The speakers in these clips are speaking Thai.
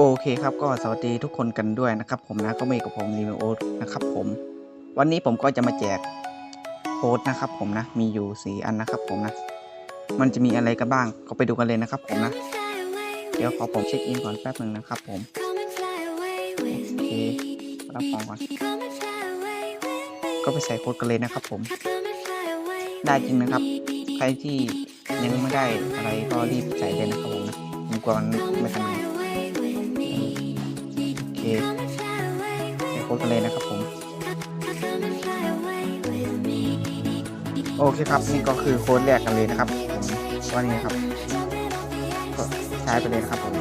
โอเคครับก็สวัสดีทุกคนกันด้วยนะครับผมนะก็มีกับผมรีวิวโอนะครับผม วันนี้ผมก็จะมาแจกโค้ดนะครับผมนะมีอยู่สี่อันนะครับผมนะ มันจะมีอะไรกันบ้างก็ไปดูกันเลยนะครับผมนะ เดี๋ยวขอผมเช็คอินก่อนแป๊บหนึ่งนะครับผมโอเครับของก่อนก็ไปใส่โค้ดกันเลยนะครับผม ได้จริงนะครับ ใครที่ยังไม่ได้อะไรก็รีบใส่เลยนะครับผมนะผมกลัวมันไม่ทันไงโอ เคใส่โค้ดกันเลยนะครับผม โอเคครับนี่ก็คือโค้ดแรกกันเลยนะครับผมว่านี่ครับก็ใช้ไปเลยนะครับผม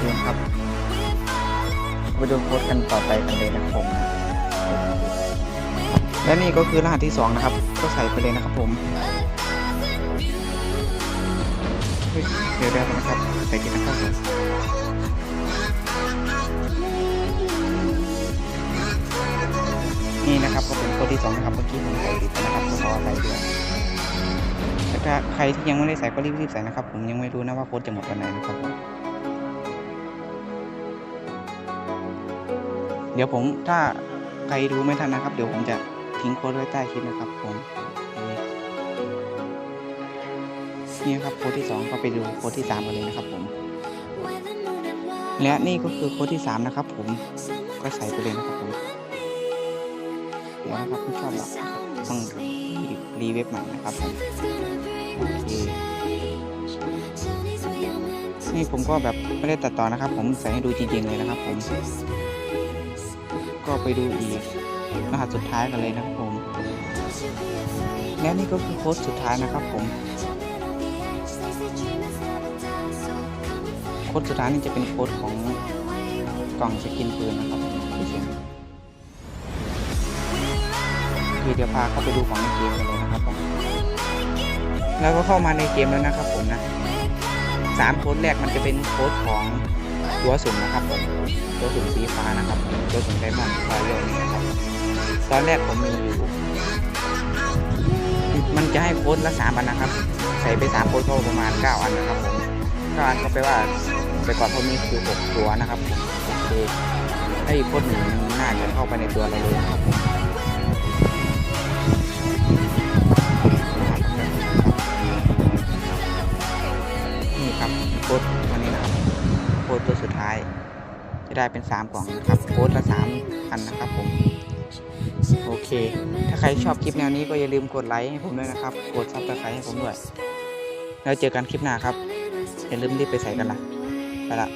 เรีครับไปดูโค้ดกันต่อไปกันเลยนะครับผม และนี่ก็คือรหัสที่สองนะครับ ก็ใส่ไปเลยนะครับผมเดี๋ยวเดี๋ยวนะครับใส่กินนะครับผมนี่นะครับก็เป็นโค้ดที่สองนะครับเมื่อกี้ผมใส่ผิดนะครับก็ขออภัยด้วยแต่ถ้าใครที่ยังไม่ได้ใส่ก็รีบๆใส่นะครับ ผมยังไม่รู้นะว่าโค้ดจะหมดวันไหนนะครับผมเดี๋ยวผมถ้าใครรู้ไม่ทันนะครับ เดี๋ยวผมจะ ทิ้งโค้ดไว้ใต้คลิปนะครับผมนี่ครับโค้ดที่สองก็ไปดูโค้ดที่สามกันเลยนะครับผม และนี่ก็คือโค้ดที่สามนะครับผมก็ใส่ไปเลยนะครับผมเดี๋ยวนะครับไม่ชอบหรอกต้องรีเว็บใหม่นะครับผมโอเคนี่ผมก็แบบไม่ได้ตัดต่อนะครับ ผมใส่ให้ดูจริงๆเลยนะครับผม ก็ไปดูอีก รหัสสุดท้ายกันเลยนะครับผม และนี่ก็คือโค้ดสุดท้ายนะครับผม โค้ดสุดท้ายนี่จะเป็นโค้ดของกล่องสกินปืนนะครับผมทีเดียวพาเข้าไปดูของในเกมกันเลยนะครับผม แล้วก็เข้ามาในเกมแล้วนะครับผมนะสามโค้ดแรกมันจะเป็นโค้ดของตัวสุ่มนะครับผมตัวสุ่มสีฟ้านะครับผมตัวสุ่มไดมอนด์ฟเรลนี่นะครับ ตอนแรกผมมีอยู่มันจะให้โค้ดละสามอันนะครับ ใส่ไปสามโค้ดก็ประมาณเก้าอันนะครับผมเก้าอันก็แปลว่าไปก่อนผมมีอยู่หกตัวนะครับโอเคถ้าอีกโค้ดหนึ่งน่าจะเข้าไปในตัวเราเลยครับผมนี่ครับโค้ดวันนี้นะครับโค้ดตัวสุดท้าย จะได้เป็น3กล่องนะครับโค้ดละ3อันนะครับผม โอเค ถ้าใครชอบคลิปแนวนี้ก็อย่าลืมกดไลค์ให้ผมด้วยนะครับ กดซับสไครต์ให้ผมด้วย แล้วเจอกันคลิปหน้าครับ อย่าลืมรีบไปใส่กันละไปละ